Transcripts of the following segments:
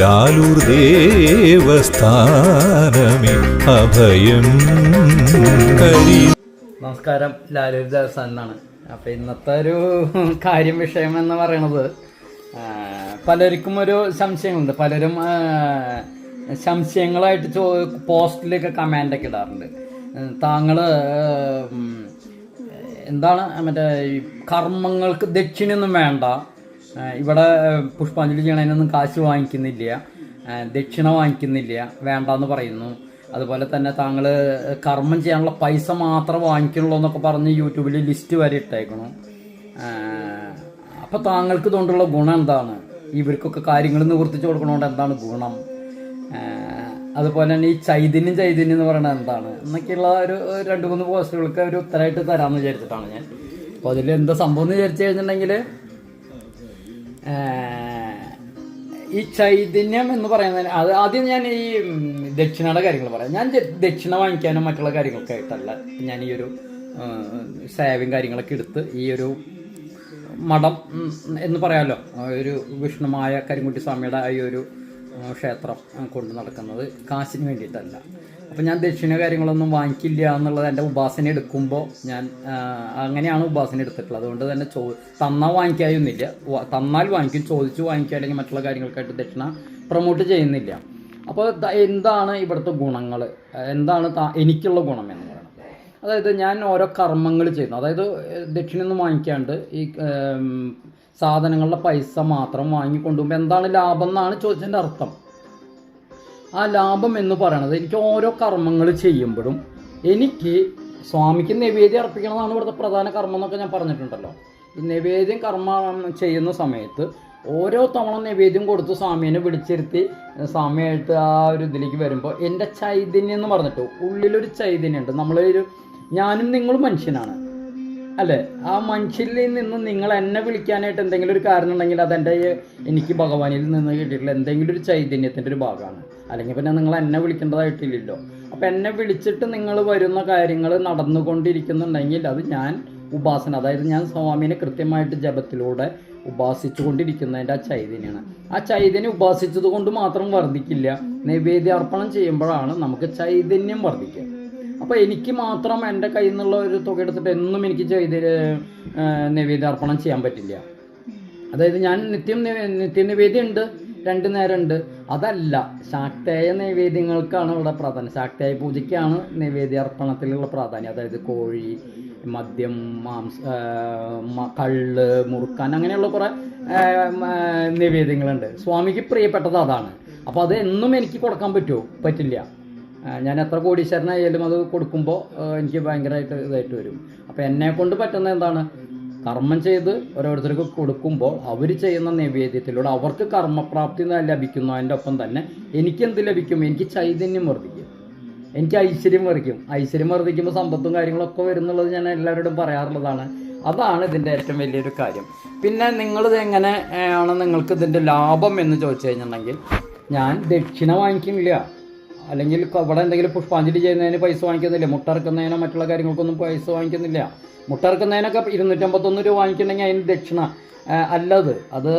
ലാലൂർ അഭയം. നമസ്കാരം. ലാലൂർ ദേവസ്ഥാനാണ് അപ്പോൾ ഇന്നത്തെ ഒരു കാര്യം വിഷയം എന്ന് പറയുന്നത് പലർക്കും ഒരു സംശയമുണ്ട് പലരും സംശയങ്ങളായിട്ട് ചോ പോസ്റ്റിലൊക്കെ കമാൻഡൊക്കെ ഇടാറുണ്ട്. താങ്കൾ എന്താണ് മറ്റേ കർമ്മങ്ങൾക്ക് ദക്ഷിണയൊന്നും വേണ്ട ഇവിടെ പുഷ്പാഞ്ജലി ചെയ്യണതിനൊന്നും കാശ് വാങ്ങിക്കുന്നില്ല. ദക്ഷിണ വാങ്ങിക്കുന്നില്ല. വേണ്ടെന്ന് പറയുന്നു. അതുപോലെ തന്നെ താങ്കൾ കർമ്മം ചെയ്യാനുള്ള പൈസ മാത്രം വാങ്ങിക്കണുള്ളൂ എന്നൊക്കെ പറഞ്ഞ് യൂട്യൂബിൽ ലിസ്റ്റ് വരെ ഇട്ടേക്കണം. അപ്പോൾ താങ്കൾക്ക് ഇതുകൊണ്ടുള്ള ഗുണം എന്താണ്? ഇവർക്കൊക്കെ കാര്യങ്ങൾ നിവർത്തിച്ച് കൊടുക്കണോണ്ട് എന്താണ് ഗുണം? അതുപോലെ തന്നെ ഈ ചൈതന്യം ചൈതന്യം എന്ന് പറയുന്നത് എന്താണ്? എന്നൊക്കെയുള്ള ഒരു രണ്ട് മൂന്ന് പോസ്റ്റുകൾക്ക് ഒരു ഉത്തരമായിട്ട് തരാമെന്ന് വിചാരിച്ചിട്ടാണ് ഞാൻ. അപ്പോൾ അതിൽ എന്താ സംഭവം എന്ന് വിചാരിച്ചു കഴിഞ്ഞിട്ടുണ്ടെങ്കിൽ ഈ ചൈതന്യം എന്ന് പറയുന്നത് അത് ആദ്യം ഞാൻ ഈ ദക്ഷിണയുടെ കാര്യങ്ങൾ പറയാം. ഞാൻ ദക്ഷിണ വാങ്ങിക്കാനും മറ്റുള്ള കാര്യങ്ങളൊക്കെ ആയിട്ടല്ല. ഞാൻ ഈ ഒരു സേവിങ് കാര്യങ്ങളൊക്കെ എടുത്ത് ഈ ഒരു മഠം എന്ന് പറയാമല്ലോ ഒരു വിഷ്ണുമായ കരിങ്കുട്ടി സ്വാമിയുടെ ഈ ഒരു ക്ഷേത്രം കൊണ്ട് നടക്കുന്നത് കാശിന് വേണ്ടിയിട്ടല്ല. അപ്പം ഞാൻ ദക്ഷിണ കാര്യങ്ങളൊന്നും വാങ്ങിക്കില്ല എന്നുള്ളത് എന്റെ ഉപാസന എടുക്കുമ്പോൾ ഞാൻ അങ്ങനെയാണ് ഉപാസന എടുത്തിട്ടുള്ളത്. അതുകൊണ്ട് തന്നെ ചോ തന്നാൽ വാങ്ങിക്കായൊന്നുമില്ല. തന്നാൽ വാങ്ങിക്കും ചോദിച്ച് വാങ്ങിക്കുക അല്ലെങ്കിൽ മറ്റുള്ള കാര്യങ്ങൾക്കായിട്ട് ദക്ഷിണ പ്രൊമോട്ട് ചെയ്യുന്നില്ല. അപ്പോൾ എന്താണ് ഇവിടുത്തെ ഗുണങ്ങൾ എന്താണ് എനിക്കുള്ള ഗുണം എന്ന് പറയുന്നത്? അതായത് ഞാൻ ഓരോ കർമ്മങ്ങൾ ചെയ്യുന്നു. അതായത് ദക്ഷിണയൊന്നും വാങ്ങിക്കാണ്ട് ഈ സാധനങ്ങളുടെ പൈസ മാത്രം വാങ്ങിക്കൊണ്ടുപോകുമ്പോൾ എന്താണ് ലാഭം എന്നാണ് ചോദിച്ചതിന്റെ അർത്ഥം. ആ ലാഭം എന്ന് പറയണത് എനിക്ക് ഓരോ കർമ്മങ്ങൾ ചെയ്യുമ്പോഴും എനിക്ക് സ്വാമിക്ക് നിവേദ്യം അർപ്പിക്കണമെന്നാണ് ഇവിടുത്തെ പ്രധാന കർമ്മം എന്നൊക്കെ ഞാൻ പറഞ്ഞിട്ടുണ്ടല്ലോ. ഈ നിവേദ്യം കർമ്മം ചെയ്യുന്ന സമയത്ത് ഓരോ തവണ നിവേദ്യം കൊടുത്ത് സ്വാമീനെ വിളിച്ചിരുത്തി സ്വാമിയായിട്ട് ആ ഒരു ഇതിലേക്ക് വരുമ്പോൾ എന്റെ ചൈതന്യം എന്ന് പറഞ്ഞിട്ട് ഉള്ളിലൊരു ചൈതന്യമുണ്ട്. നമ്മളൊരു ഞാനും നിങ്ങളും മനുഷ്യനാണ്. അല്ലേ? ആ മനുഷ്യരിൽ നിന്ന് നിങ്ങൾ എന്നെ വിളിക്കാനായിട്ട് എന്തെങ്കിലും ഒരു കാരണം ഉണ്ടെങ്കിൽ അതെന്റെ എനിക്ക് ഭഗവാനിൽ നിന്ന് കിട്ടിയിട്ടുള്ള എന്തെങ്കിലും ഒരു ചൈതന്യത്തിന്റെ ഒരു ഭാഗമാണ്. അല്ലെങ്കിൽ പിന്നെ നിങ്ങൾ എന്നെ വിളിക്കേണ്ടതായിട്ടില്ലല്ലോ. അപ്പം എന്നെ വിളിച്ചിട്ട് നിങ്ങൾ വരുന്ന കാര്യങ്ങൾ നടന്നുകൊണ്ടിരിക്കുന്നുണ്ടെങ്കിൽ അത് ഞാൻ ഉപാസന അതായത് ഞാൻ സ്വാമിനെ കൃത്യമായിട്ട് ജപത്തിലൂടെ ഉപാസിച്ചു കൊണ്ടിരിക്കുന്നതിന്റെ ആ ചൈതന്യമാണ് ആ ചൈതന്യം ഉപാസിച്ചത് കൊണ്ട് മാത്രം വർദ്ധിക്കില്ല. നൈവേദ്യാർപ്പണം ചെയ്യുമ്പോഴാണ് നമുക്ക് ചൈതന്യം വർദ്ധിക്കുക. അപ്പോൾ എനിക്ക് മാത്രം എന്റെ കയ്യിൽ നിന്നുള്ള ഒരു തുക എടുത്തിട്ട് എന്നും എനിക്ക് ചെയ്ത് നിവേദ്യാർപ്പണം ചെയ്യാൻ പറ്റില്ല. അതായത് ഞാൻ നിത്യം നിത്യനിവേദ്യം നിത്യ നിവേദ്യം ഉണ്ട്. രണ്ട് നേരം ഉണ്ട് അതല്ല ശാക്തേയ നൈവേദ്യങ്ങൾക്കാണ് ഇവിടെ പ്രാധാന്യം. ശാക്തേയ പൂജയ്ക്കാണ് നൈവേദ്യ അർപ്പണത്തിലുള്ള പ്രാധാന്യം. അതായത് കോഴി മദ്യം മാംസ കള്ള് മുറുക്കാൻ അങ്ങനെയുള്ള കുറേ നിവേദ്യങ്ങളുണ്ട്. സ്വാമിക്ക് പ്രിയപ്പെട്ടത് അതാണ്. അപ്പോൾ അത് എന്നും എനിക്ക് കൊടുക്കാൻ പറ്റുമോ? പറ്റില്ല. ഞാൻ എത്ര കോടീശ്വരനായാലും അത് കൊടുക്കുമ്പോൾ എനിക്ക് ഭയങ്കരമായിട്ട് ഇതായിട്ട് വരും. അപ്പോൾ എന്നെ കൊണ്ട് പറ്റുന്ന എന്താണ്? കർമ്മം ചെയ്ത് ഓരോരുത്തർക്ക് കൊടുക്കുമ്പോൾ അവർ ചെയ്യുന്ന നിവേദ്യത്തിലൂടെ അവർക്ക് കർമ്മപ്രാപ്തി ലഭിക്കുന്നതിന്റെ ഒപ്പം തന്നെ എനിക്കെന്ത് ലഭിക്കും? എനിക്ക് ചൈതന്യം വർദ്ധിക്കും. എനിക്ക് ഐശ്വര്യം വർദ്ധിക്കും. ഐശ്വര്യം വർദ്ധിക്കുമ്പോൾ സമ്പത്തും കാര്യങ്ങളൊക്കെ വരുന്നുള്ളത് ഞാൻ എല്ലാവരോടും പറയാറുള്ളതാണ്. അതാണ് ഇതിന്റെ ഏറ്റവും വലിയൊരു കാര്യം. പിന്നെ നിങ്ങളിത് എങ്ങനെ ആണ് നിങ്ങൾക്ക് ഇതിന്റെ ലാഭം എന്ന് ചോദിച്ചു കഴിഞ്ഞിട്ടുണ്ടെങ്കിൽ ഞാൻ ദക്ഷിണ വാങ്ങിക്കുന്നില്ല. അല്ലെങ്കിൽ അവിടെ എന്തെങ്കിലും പുഷ്പാഞ്ജലി ചെയ്യുന്നതിന് പൈസ വാങ്ങിക്കുന്നില്ല. മുട്ടറക്കുന്നതിനോ മറ്റുള്ള കാര്യങ്ങൾക്കൊന്നും പൈസ വാങ്ങിക്കുന്നില്ല. മുട്ട ഇറക്കുന്നതിനൊക്കെ ഇരുന്നൂറ്റമ്പത്തൊന്ന് രൂപ വാങ്ങിക്കണമെങ്കിൽ അതിന് ദക്ഷിണ അല്ലത്. അത്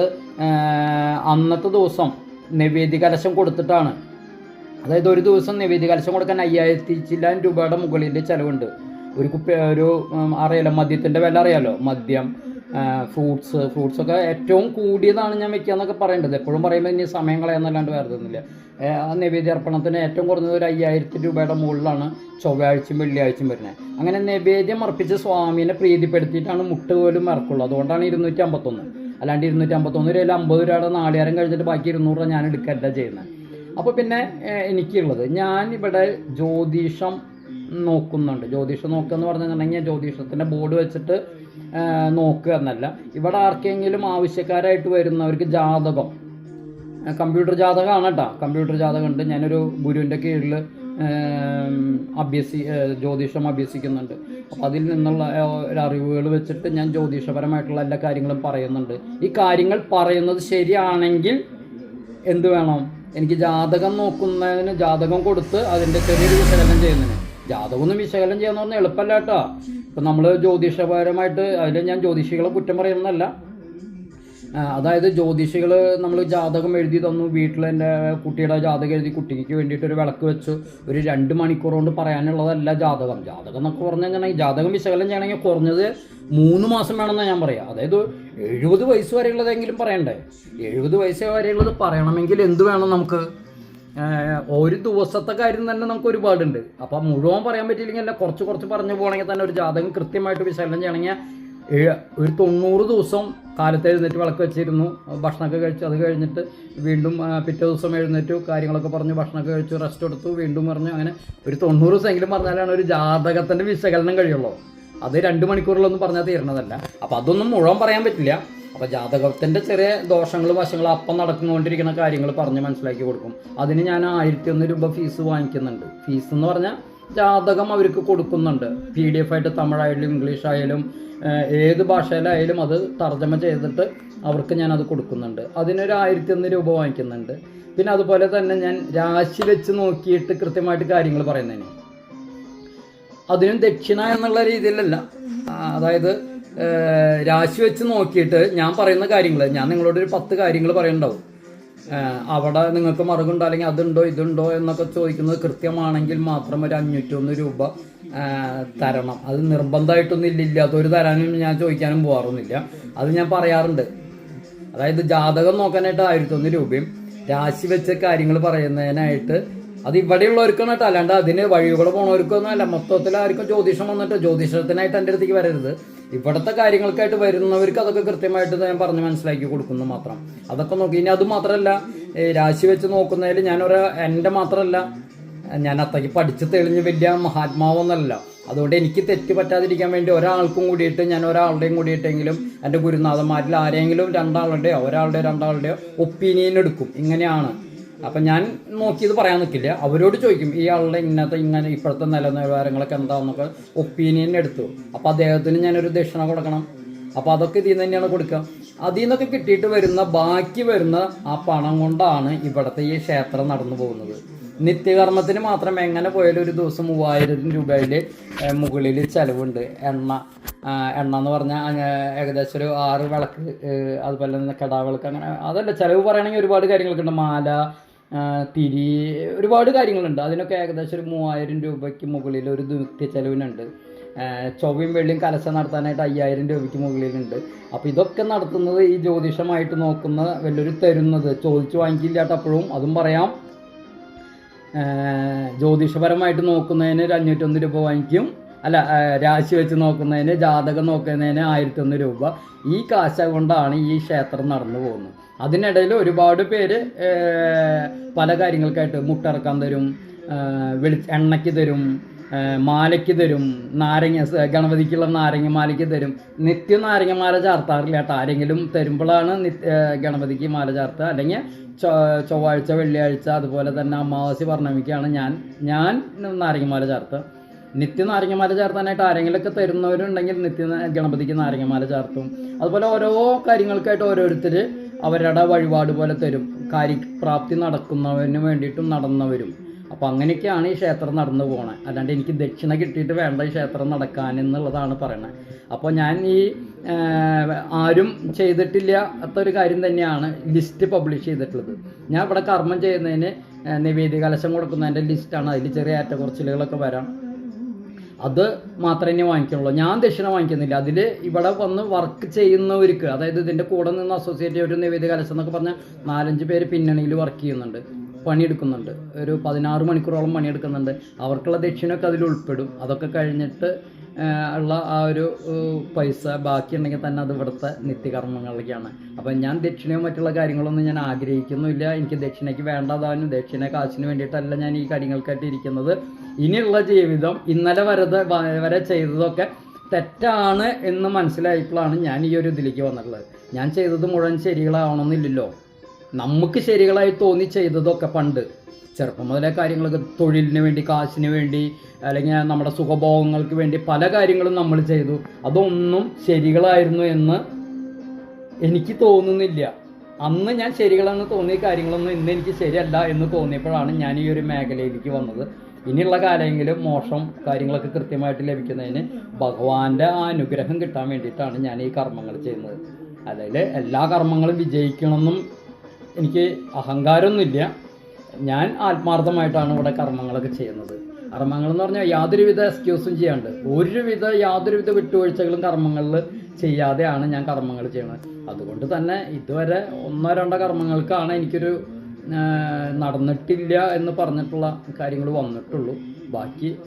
അന്നത്തെ ദിവസം നിവേദ്യ കലശം കൊടുത്തിട്ടാണ്. അതായത് ഒരു ദിവസം നിവേദ്യ കലശം കൊടുക്കാൻ അയ്യായിരത്തി ചില്ലാൻ രൂപയുടെ മുകളിൽ ചിലവുണ്ട്. ഒരു കുപ്പി ഒരു അറിയാലോ മദ്യത്തിന്റെ വില അറിയാലോ? മദ്യം ഫ്രൂട്ട്സ് ഫ്രൂട്ട്സ് ഒക്കെ ഏറ്റവും കൂടിയതാണ് ഞാൻ വെക്കുക എന്നൊക്കെ പറയേണ്ടത്. എപ്പോഴും പറയുമ്പോൾ ഇനി സമയം കളയാന്നല്ലാണ്ട് വേറെ ഒന്നുമില്ല ആ നിവേദ്യാർപ്പണത്തിന് ഏറ്റവും കുറഞ്ഞത് ഒരു അയ്യായിരത്തി രൂപയുടെ മുകളിലാണ് ചൊവ്വാഴ്ചയും വെള്ളിയാഴ്ചയും വരുന്നത്. അങ്ങനെ നിവേദ്യം അർപ്പിച്ച് സ്വാമീനെ പ്രീതിപ്പെടുത്തിയിട്ടാണ് മുട്ട പോലും ഇറക്കുള്ളൂ. അതുകൊണ്ടാണ് ഇരുന്നൂറ്റി അമ്പത്തൊന്ന് അല്ലാണ്ട് ഇരുന്നൂറ്റി അമ്പത്തൊന്ന് രൂപയിൽ അമ്പത് രൂപയുടെ നാളികേരം കഴിഞ്ഞിട്ട് ബാക്കി ഇരുന്നൂറ് രൂപ ഞാൻ എടുക്കല്ല ചെയ്യുന്നത്. അപ്പോൾ പിന്നെ എനിക്കുള്ളത്. ഞാൻ ഇവിടെ ജ്യോതിഷം നോക്കുന്നുണ്ട്. ജ്യോതിഷം നോക്കുക എന്ന് പറഞ്ഞിട്ടുണ്ടെങ്കിൽ ജ്യോതിഷത്തിന്റെ ബോർഡ് വെച്ചിട്ട് നോക്കുക എന്നല്ല. ഇവിടെ ആർക്കെങ്കിലും ആവശ്യക്കാരായിട്ട് വരുന്നവർക്ക് ജാതകം. കമ്പ്യൂട്ടർ ജാതകമാണ് കേട്ടോ. കമ്പ്യൂട്ടർ ജാതകം ഉണ്ട് ഞാനൊരു ഗുരുവിന്റെ കീഴിൽ അഭ്യസി ജ്യോതിഷം അഭ്യസിക്കുന്നുണ്ട്. അപ്പോൾ അതിൽ നിന്നുള്ള അറിവുകൾ വെച്ചിട്ട് ഞാൻ ജ്യോതിഷപരമായിട്ടുള്ള എല്ലാ കാര്യങ്ങളും പറയുന്നുണ്ട്. ഈ കാര്യങ്ങൾ പറയുന്നത് ശരിയാണെങ്കിൽ എന്ത് വേണം? എനിക്ക് ജാതകം നോക്കുന്നതിന് ജാതകം കൊടുത്ത് അതിന്റെ ചെറിയൊരു വിശകലനം ചെയ്യുന്നതിന്. ജാതകമൊന്നും വിശകലനം ചെയ്യാന്ന് പറഞ്ഞാൽ എളുപ്പമല്ല കേട്ടോ. ഇപ്പം നമ്മൾ ജ്യോതിഷപരമായിട്ട് അതിൽ ഞാൻ ജ്യോതിഷികളെ കുറ്റം പറയുന്നതല്ല. അതായത് ജ്യോതിഷികൾ നമ്മൾ ജാതകം എഴുതി തന്നു. വീട്ടിൽ എന്റെ കുട്ടിയുടെ ജാതകം എഴുതി കുട്ടിക്ക് വേണ്ടിയിട്ട് ഒരു വിളക്ക് വെച്ച്. ഒരു രണ്ട് മണിക്കൂർ കൊണ്ട് പറയാനുള്ളതല്ല ജാതകം. ജാതകം എന്നൊക്കെ പറഞ്ഞു കഴിഞ്ഞാൽ ജാതകം വിശകലനം ചെയ്യണമെങ്കിൽ കുറഞ്ഞത് മൂന്ന് മാസം വേണമെന്നാണ് ഞാൻ പറയാം. അതായത് എഴുപത് വയസ്സ് വരെയുള്ളതെങ്കിലും പറയണ്ടേ? എഴുപത് വയസ്സ് വരെയുള്ളത് പറയണമെങ്കിൽ എന്ത് വേണം നമുക്ക്? ഒരു ദിവസത്തെ കാര്യം തന്നെ നമുക്ക് ഒരുപാടുണ്ട്. അപ്പം മുഴുവൻ പറയാൻ പറ്റിയില്ലെങ്കിൽ അല്ല കുറച്ച് കുറച്ച് പറഞ്ഞു പോകണമെങ്കിൽ തന്നെ ഒരു ജാതകം കൃത്യമായിട്ട് വിശകലനം ചെയ്യണമെങ്കിൽ ഒരു തൊണ്ണൂറ് ദിവസം കാലത്ത് എഴുന്നേറ്റ് വിളക്ക് വെച്ചിരുന്നു ഭക്ഷണമൊക്കെ കഴിച്ചു. അത് കഴിഞ്ഞിട്ട് വീണ്ടും പിറ്റേ ദിവസം എഴുന്നേറ്റു കാര്യങ്ങളൊക്കെ പറഞ്ഞു ഭക്ഷണമൊക്കെ കഴിച്ചു റെസ്റ്റ് എടുത്തു വീണ്ടും പറഞ്ഞു. അങ്ങനെ ഒരു തൊണ്ണൂറ് ദിവസമെങ്കിലും പറഞ്ഞാലാണ് ഒരു ജാതകത്തിന്റെ വിശകലനം കഴിയുള്ളൂ. അത് രണ്ട് മണിക്കൂറിലൊന്നും പറഞ്ഞാൽ തീരണതല്ല അപ്പം അതൊന്നും മുഴുവൻ പറയാൻ പറ്റില്ല. അപ്പോൾ ജാതകത്തിന്റെ ചെറിയ ദോഷങ്ങളും വശങ്ങളും അപ്പം നടന്നുകൊണ്ടിരിക്കുന്ന കാര്യങ്ങൾ പറഞ്ഞ് മനസ്സിലാക്കി കൊടുക്കും. അതിന് ഞാൻ ആയിരത്തി ഒന്ന് രൂപ ഫീസ് വാങ്ങിക്കുന്നുണ്ട്. ഫീസ് എന്ന് പറഞ്ഞാൽ ജാതകം അവർക്ക് കൊടുക്കുന്നുണ്ട്. പി ഡി എഫ് ആയിട്ട് തമിഴായാലും ഇംഗ്ലീഷ് ആയാലും ഏത് ഭാഷയിലായാലും അത് തർജമ ചെയ്തിട്ട് അവർക്ക് ഞാൻ അത് കൊടുക്കുന്നുണ്ട്. അതിനൊരു ആയിരത്തി ഒന്ന് രൂപ വാങ്ങിക്കുന്നുണ്ട്. പിന്നെ അതുപോലെ തന്നെ ഞാൻ രാശി വെച്ച് നോക്കിയിട്ട് കൃത്യമായിട്ട് കാര്യങ്ങൾ പറയുന്നതിന്. അതിനും ദക്ഷിണ എന്നുള്ള രീതിയിലല്ല. അതായത് രാശി വെച്ച് നോക്കിയിട്ട് ഞാൻ പറയുന്ന കാര്യങ്ങൾ ഞാൻ നിങ്ങളോട് ഒരു പത്ത് കാര്യങ്ങൾ പറയുന്നുണ്ടാവും ഏഹ്, അവിടെ നിങ്ങൾക്ക് മറുകുണ്ടോ അല്ലെങ്കിൽ അതുണ്ടോ ഇതുണ്ടോ എന്നൊക്കെ ചോദിക്കുന്നത് കൃത്യമാണെങ്കിൽ മാത്രം ഒരു അഞ്ഞൂറ്റൊന്ന് രൂപ തരണം. അത് നിർബന്ധമായിട്ടൊന്നും ഇല്ല ഇല്ലാത്തൊരു തരാനും ഞാൻ ചോദിക്കാനും പോകാറൊന്നുമില്ല അത് ഞാൻ പറയാറുണ്ട്. അതായത് ജാതകം നോക്കാനായിട്ട് ആയിരത്തൊന്ന് രൂപയും രാശി വെച്ച കാര്യങ്ങൾ പറയുന്നതിനായിട്ട് അത് ഇവിടെയുള്ളവർക്കാണ് കേട്ടോ അല്ലാണ്ട് അതിന് വഴികൾ പോണവർക്കൊന്നും അല്ല. മൊത്തത്തിൽ ആർക്കും ജ്യോതിഷം വന്നിട്ട് ജ്യോതിഷത്തിനായിട്ട് എന്റെ അടുത്തേക്ക് വരരുത്. ഇവിടുത്തെ കാര്യങ്ങൾക്കായിട്ട് വരുന്നവർക്ക് അതൊക്കെ കൃത്യമായിട്ട് ഞാൻ പറഞ്ഞ് മനസ്സിലാക്കി കൊടുക്കുന്നു മാത്രം. അതൊക്കെ നോക്കി. ഇനി അത് മാത്രമല്ല രാശി വെച്ച് നോക്കുന്നതിൽ ഞാനൊരു എന്റെ മാത്രമല്ല ഞാൻ അത്രയ്ക്ക് പഠിച്ച് തെളിഞ്ഞ് വലിയ മഹാത്മാവൊന്നല്ല. അതുകൊണ്ട് എനിക്ക് തെറ്റ് പറ്റാതിരിക്കാൻ വേണ്ടി ഒരാൾക്കും കൂടിയിട്ട് ഞാൻ ഒരാളുടെയും കൂടിയിട്ടെങ്കിലും എന്റെ ഗുരുനാഥന്മാരിൽ ആരെങ്കിലും രണ്ടാളുടെയോ ഒരാളുടെയോ രണ്ടാളുടെയോ ഒപ്പീനിയൻ എടുക്കും. ഇങ്ങനെയാണ്. അപ്പം ഞാൻ നോക്കിയത് പറയാൻ നിൽക്കില്ല അവരോട് ചോദിക്കും ഈ ആളുടെ ഇന്നത്തെ ഇങ്ങനെ ഇപ്പോഴത്തെ നിലനിലവാരങ്ങളൊക്കെ എന്താണെന്നൊക്കെ ഒപ്പീനിയൻ എടുത്തു. അപ്പം അദ്ദേഹത്തിന് ഞാനൊരു ദക്ഷിണ കൊടുക്കണം. അപ്പോൾ അതൊക്കെ ഇതിൽ നിന്ന് തന്നെയാണ് കൊടുക്കുക. അതിൽ നിന്നൊക്കെ കിട്ടിയിട്ട് വരുന്ന ബാക്കി വരുന്ന ആ പണം കൊണ്ടാണ് ഇവിടത്തെ ഈ ക്ഷേത്രം നടന്നു പോകുന്നത്. നിത്യകർമ്മത്തിന് മാത്രം എങ്ങനെ പോയാലും ഒരു ദിവസം മൂവായിരം രൂപയിൽ മുകളിൽ ചിലവുണ്ട്. എണ്ണ എണ്ണ എന്ന് പറഞ്ഞാൽ ഏകദേശം ഒരു ആറ് വിളക്ക് അതുപോലെ തന്നെ കടാവിളക്ക് അങ്ങനെ അതല്ല ചിലവ് പറയുകയാണെങ്കിൽ ഒരുപാട് കാര്യങ്ങളൊക്കെ ഉണ്ട്. മാല തിരി ഒരുപാട് കാര്യങ്ങളുണ്ട്. അതിനൊക്കെ ഏകദേശം ഒരു മൂവായിരം രൂപയ്ക്ക് മുകളിൽ ഒരു നിത്യ ചെലവിനുണ്ട്. ചൊവ്വയും വെള്ളിയും കലശം നടത്താനായിട്ട് അയ്യായിരം രൂപയ്ക്ക് മുകളിലുണ്ട്. അപ്പോൾ ഇതൊക്കെ നടത്തുന്നത് ഈ ജ്യോതിഷമായിട്ട് നോക്കുന്ന വലിയൊരു തരുന്നത്. ചോദിച്ചു വാങ്ങിക്കില്ല അപ്പോഴും അതും പറയാം. ജ്യോതിഷപരമായിട്ട് നോക്കുന്നതിന് ഒരു അഞ്ഞൂറ്റൊന്ന് രൂപ വാങ്ങിക്കും. അല്ല രാശി വെച്ച് നോക്കുന്നതിന് ജാതകം നോക്കുന്നതിന് ആയിരത്തി ഒന്ന് രൂപ. ഈ കാശ കൊണ്ടാണ് ഈ ക്ഷേത്രം നടന്നു പോകുന്നത്. അതിനിടയിൽ ഒരുപാട് പേര് പല കാര്യങ്ങൾക്കായിട്ട് മുട്ടിറക്കാൻ തരും വെളി എണ്ണയ്ക്ക് തരും മാലയ്ക്ക് തരും നാരങ്ങ ഗണപതിക്കുള്ള നാരങ്ങ മാലയ്ക്ക് തരും. നിത്യം നാരങ്ങ മാല ചാർത്താറില്ല കേട്ടോ. ആരെങ്കിലും തരുമ്പോഴാണ് ഗണപതിക്ക് മാല ചാർത്തുക. അല്ലെങ്കിൽ ചൊവ്വാഴ്ച വെള്ളിയാഴ്ച അതുപോലെ തന്നെ അമാവാസി പൗർണമിക്കാണ് ഞാൻ ഞാൻ നാരങ്ങ മാല ചാർത്തുക. നിത്യ നാരങ്ങമാല ചേർത്താനായിട്ട് ആരെങ്കിലുമൊക്കെ തരുന്നവരുണ്ടെങ്കിൽ നിത്യ ഗണപതിക്ക് നാരങ്ങ മാല ചേർത്തും. അതുപോലെ ഓരോ കാര്യങ്ങൾക്കായിട്ട് ഓരോരുത്തർ അവരുടെ വഴിപാട് പോലെ തരും. കാര്യപ്രാപ്തി നടക്കുന്നവന് വേണ്ടിയിട്ടും നടന്നവരും അപ്പോൾ അങ്ങനെയൊക്കെയാണ് ഈ ക്ഷേത്രം നടന്നു പോകണേ അല്ലാണ്ട് എനിക്ക് ദക്ഷിണ കിട്ടിയിട്ട് വേണ്ട ഈ ക്ഷേത്രം നടക്കാൻ എന്നുള്ളതാണ് പറയുന്നത് അപ്പോൾ ഞാൻ ഈ ആരും ചെയ്തിട്ടില്ലാത്ത ഒരു കാര്യം തന്നെയാണ് ലിസ്റ്റ് പബ്ലിഷ് ചെയ്തിട്ടുള്ളത്. ഞാൻ ഇവിടെ കർമ്മം ചെയ്യുന്നതിന് നിവേദി കലശം കൊടുക്കുന്നതിന്റെ ലിസ്റ്റാണ്. അതിൽ ചെറിയ ഏറ്റക്കുറച്ചിലുകളൊക്കെ വരാം. അത് മാത്രമേ വാങ്ങിക്കുള്ളൂ. ഞാൻ ദക്ഷിണ വാങ്ങിക്കുന്നില്ല. അതിൽ ഇവിടെ വന്ന് വർക്ക് ചെയ്യുന്നവർക്ക് അതായത് ഇതിന്റെ കൂടെ നിന്ന് അസോസിയേറ്റ് ഒരു നിവേദ്യ കലശം എന്നൊക്കെ പറഞ്ഞാൽ നാലഞ്ച് പേര് പിന്നണിയിൽ വർക്ക് ചെയ്യുന്നുണ്ട്. പണിയെടുക്കുന്നുണ്ട്. ഒരു പതിനാറ് മണിക്കൂറോളം പണിയെടുക്കുന്നുണ്ട്. അവർക്കുള്ള ദക്ഷിണമൊക്കെ അതിൽ ഉൾപ്പെടും. അതൊക്കെ കഴിഞ്ഞിട്ട് ഉള്ള ആ ഒരു പൈസ ബാക്കിയുണ്ടെങ്കിൽ തന്നെ അത് ഇവിടുത്തെ നിത്യകർമ്മങ്ങളിലേക്കാണ്. അപ്പം ഞാൻ ദക്ഷിണയും മറ്റുള്ള കാര്യങ്ങളൊന്നും ഞാൻ ആഗ്രഹിക്കുന്നില്ല എനിക്ക് ദക്ഷിണയ്ക്ക് വേണ്ടതാനും ദക്ഷിണ കാശിന് വേണ്ടിയിട്ടല്ല ഞാൻ ഈ കാര്യങ്ങൾക്കായിട്ട് ഇരിക്കുന്നത്. ഇനിയുള്ള ജീവിതം ഇന്നലെ വരത് വരെ ചെയ്തതൊക്കെ തെറ്റാണ് എന്ന് മനസ്സിലായപ്പോഴാണ് ഞാൻ ഈ ഒരു ഇതിലേക്ക് വന്നിട്ടുള്ളത്. ഞാൻ ചെയ്തത് മുഴുവൻ ശരികളാവണമെന്നില്ലല്ലോ. നമുക്ക് ശരികളായി തോന്നി ചെയ്തതൊക്കെ പണ്ട്. ചെറുപ്പം മുതലേ കാര്യങ്ങളൊക്കെ തൊഴിലിന് വേണ്ടി കാശിന് വേണ്ടി അല്ലെങ്കിൽ നമ്മുടെ സുഖഭോഗങ്ങൾക്ക് വേണ്ടി പല കാര്യങ്ങളും നമ്മൾ ചെയ്തു. അതൊന്നും ശരികളായിരുന്നു എന്ന് എനിക്ക് തോന്നുന്നില്ല. അന്ന് ഞാൻ ശരികളെന്ന് തോന്നിയ കാര്യങ്ങളൊന്നും ഇന്ന് എനിക്ക് ശരിയല്ല എന്ന് തോന്നിയപ്പോഴാണ് ഞാൻ ഈ ഒരു മേഖലയിലേക്ക് വന്നത്. ഇനിയുള്ള കാലമെങ്കിലും മോശം കാര്യങ്ങളൊക്കെ കൃത്യമായിട്ട് ലഭിക്കുന്നതിന് ഭഗവാന്റെ ആ അനുഗ്രഹം കിട്ടാൻ വേണ്ടിയിട്ടാണ് ഞാൻ ഈ കർമ്മങ്ങൾ ചെയ്യുന്നത്. അതിൽ എല്ലാ കർമ്മങ്ങളും വിജയിക്കണമെന്നും എനിക്ക് അഹങ്കാരമൊന്നുമില്ല. ഞാൻ ആത്മാർത്ഥമായിട്ടാണ് ഇവിടെ കർമ്മങ്ങളൊക്കെ ചെയ്യുന്നത്. കർമ്മങ്ങൾ എന്ന് പറഞ്ഞാൽ യാതൊരുവിധ എക്സ്ക്യൂസും ചെയ്യാണ്ട്. ഒരുവിധ യാതൊരുവിധ വിട്ടുവീഴ്ചകളും കർമ്മങ്ങളിൽ ചെയ്യാതെയാണ് ഞാൻ കർമ്മങ്ങൾ ചെയ്യുന്നത്. അതുകൊണ്ട് തന്നെ ഇതുവരെ ഒന്നോ രണ്ടോ കർമ്മങ്ങൾക്കാണ് എനിക്കൊരു നടന്നിട്ടില്ല എന്ന് പറഞ്ഞിട്ടുള്ള കാര്യങ്ങൾ വന്നിട്ടുള്ളൂ. ബാക്കി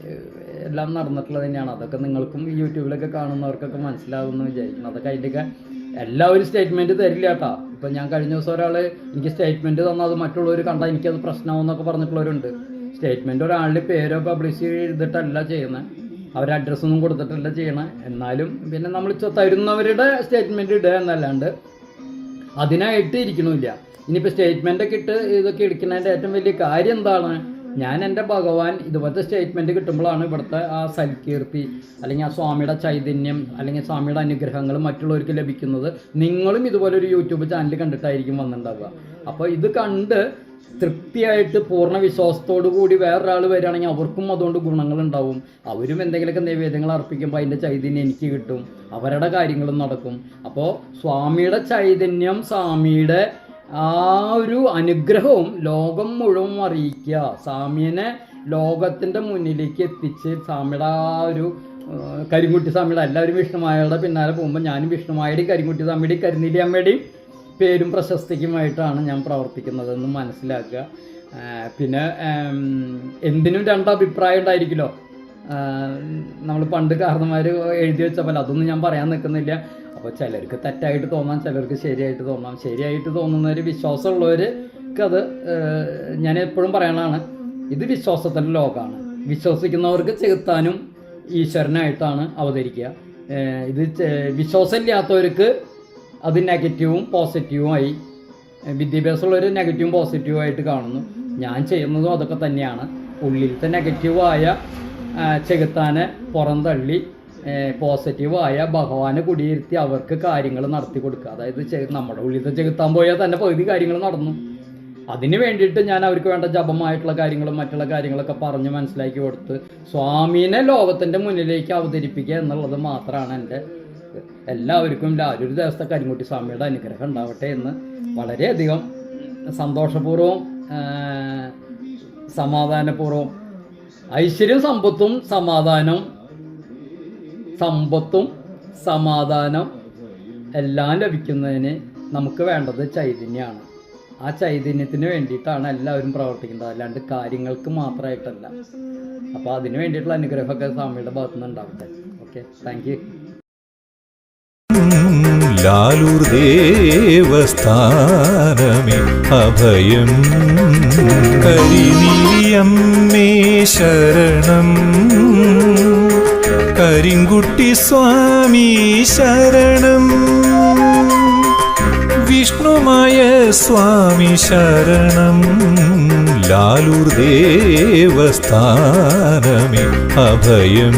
എല്ലാം നടന്നിട്ടുള്ളത് തന്നെയാണ്. അതൊക്കെ നിങ്ങൾക്കും യൂട്യൂബിലൊക്കെ കാണുന്നവർക്കൊക്കെ മനസ്സിലാകുമെന്ന് വിചാരിക്കുന്നു. അതൊക്കെ അതിന്റെയൊക്കെ എല്ലാവരും സ്റ്റേറ്റ്മെന്റ് തരില്ല കേട്ടോ. ഇപ്പം ഞാൻ കഴിഞ്ഞ ദിവസം ഒരാൾ എനിക്ക് സ്റ്റേറ്റ്മെന്റ് തന്നാൽ അത് മറ്റുള്ളവർ കണ്ടാൽ എനിക്കത് പ്രശ്നമാവെന്നൊക്കെ പറഞ്ഞിട്ടുള്ളവരുണ്ട്. സ്റ്റേറ്റ്മെന്റ് ഒരാളുടെ പേരോ പബ്ലിഷ് ചെയ്തിട്ടല്ല ചെയ്യുന്നത് അവർ അഡ്രസ്സൊന്നും കൊടുത്തിട്ടല്ല ചെയ്യണേ എന്നാലും പിന്നെ നമ്മൾ തരുന്നവരുടെ സ്റ്റേറ്റ്മെന്റ് ഇടുക എന്നല്ലാണ്ട് അതിനായിട്ട് ഇരിക്കണമില്ല. ഇനിയിപ്പോൾ സ്റ്റേറ്റ്മെന്റ് ഒക്കെ ഇട്ട് ഇതൊക്കെ എടുക്കുന്നതിന്റെ ഏറ്റവും വലിയ കാര്യം എന്താണ്? ഞാൻ എന്റെ ഭഗവാൻ ഇതുപോലത്തെ സ്റ്റേറ്റ്മെന്റ് കിട്ടുമ്പോഴാണ് ഇവിടുത്തെ ആ സൽകീർത്തി അല്ലെങ്കിൽ ആ സ്വാമിയുടെ ചൈതന്യം അല്ലെങ്കിൽ സ്വാമിയുടെ അനുഗ്രഹങ്ങൾ മറ്റുള്ളവർക്ക് ലഭിക്കുന്നത് നിങ്ങളും ഇതുപോലൊരു യൂട്യൂബ് ചാനൽ കണ്ടിട്ടായിരിക്കും വന്നിട്ടുണ്ടാവുക. അപ്പോൾ ഇത് കണ്ട് തൃപ്തിയായിട്ട് പൂർണ വിശ്വാസത്തോടു കൂടി വേറൊരാൾ വരികയാണെങ്കിൽ അവർക്കും അതുകൊണ്ട് ഗുണങ്ങളുണ്ടാവും അവരും എന്തെങ്കിലുമൊക്കെ നൈവേദ്യങ്ങൾ അർപ്പിക്കുമ്പോൾ അതിന്റെ ചൈതന്യം എനിക്ക് കിട്ടും. അവരുടെ കാര്യങ്ങളും നടക്കും. അപ്പോൾ സ്വാമിയുടെ ചൈതന്യം സ്വാമിയുടെ ആ ഒരു അനുഗ്രഹവും ലോകം മുഴുവൻ അറിയിക്കുക. സാമ്യനെ ലോകത്തിന്റെ മുന്നിലേക്ക് എത്തിച്ച് സ്വാമിയുടെ ആ ഒരു കരിങ്കുട്ടി സ്വാമിയുടെ എല്ലാവരും വിഷ്ണുമായയുടെ പിന്നാലെ പോകുമ്പോൾ ഞാനും വിഷ്ണുമായുടെയും കരിങ്കുട്ടി സ്വാമിയുടെയും കരിനീലി അമ്മയുടെയും പേരും പ്രശസ്തിക്കുമായിട്ടാണ് ഞാൻ പ്രവർത്തിക്കുന്നതെന്ന് മനസ്സിലാക്കുക. പിന്നെ എന്തിനും രണ്ട് അഭിപ്രായം ഉണ്ടായിരിക്കുമല്ലോ. നമ്മൾ പണ്ട് കാരണന്മാർ എഴുതി വെച്ച പോലെ അതൊന്നും ഞാൻ പറയാൻ നിൽക്കുന്നില്ല. അപ്പോൾ ചിലർക്ക് തെറ്റായിട്ട് തോന്നാം ചിലർക്ക് ശരിയായിട്ട് തോന്നാം. ശരിയായിട്ട് തോന്നുന്ന തോന്നുന്നവർ വിശ്വാസമുള്ളവർക്ക് അത് ഞാൻ എപ്പോഴും പറയണതാണ് ഇത് വിശ്വാസത്തിന്റെ ലോകമാണ്. വിശ്വസിക്കുന്നവർക്ക് ചെകുത്താനും ഈശ്വരനായിട്ടാണ് അവതരിക്കുക. ഇത് വിശ്വാസം വിശ്വാസമില്ലാത്തവർക്ക് അത് നെഗറ്റീവും പോസിറ്റീവുമായി വിദ്യാഭ്യാസമുള്ളവർ നെഗറ്റീവും പോസിറ്റീവും ആയിട്ട് കാണുന്നു. ഞാൻ ചെയ്യുന്നതും അതൊക്കെ തന്നെയാണ്. ഉള്ളിലത്തെ നെഗറ്റീവായ ചെകുത്താനെ പുറന്തള്ളി പോസിറ്റീവായ ഭഗവാനെ കുടിയിരുത്തി അവർക്ക് കാര്യങ്ങൾ നടത്തി കൊടുക്കുക. അതായത് നമ്മുടെ ഉള്ളിലത്തെ ചെകുത്താൻ പോയാൽ തന്നെ പകുതി കാര്യങ്ങൾ നടന്നു. അതിന് വേണ്ടിയിട്ട് ഞാൻ അവർക്ക് വേണ്ട ജപമായിട്ടുള്ള കാര്യങ്ങളും മറ്റുള്ള കാര്യങ്ങളൊക്കെ പറഞ്ഞ് മനസ്സിലാക്കി കൊടുത്ത് സ്വാമീനെ ലോകത്തിന്റെ മുന്നിലേക്ക് അവതരിപ്പിക്കുക എന്നുള്ളത് മാത്രമാണ് എന്റെ എല്ലാവർക്കും ഒരു ദിവസത്തെ കരിങ്കുട്ടി സ്വാമിയുടെ അനുഗ്രഹം ഉണ്ടാവട്ടെ എന്ന് വളരെയധികം സന്തോഷപൂർവം സമാധാനപൂർവം ഐശ്വര്യം സമ്പത്തും സമാധാനം സമ്പത്തും സമാധാനം എല്ലാം ലഭിക്കുന്നതിന് നമുക്ക് വേണ്ടത് ചൈതന്യമാണ്. ആ ചൈതന്യത്തിന് വേണ്ടിയിട്ടാണ് എല്ലാവരും പ്രവർത്തിക്കുന്നത്. അല്ലാണ്ട് കാര്യങ്ങൾക്ക് മാത്രമായിട്ടല്ല. അപ്പോൾ അതിന് വേണ്ടിയിട്ടുള്ള അനുഗ്രഹമൊക്കെ സ്വാമിയുടെ ഭാഗത്തുനിന്ന് ഉണ്ടാവട്ടെ. ഓക്കെ താങ്ക് യു ലാലൂർ അഭയം. ശരണം. കരിങ്കുട്ടി സ്വാമി ശരണം. വിഷ്ണുമായ സ്വാമി ശരണം. ലാലൂർ ദേവസ്ഥാനമേ അഭയം.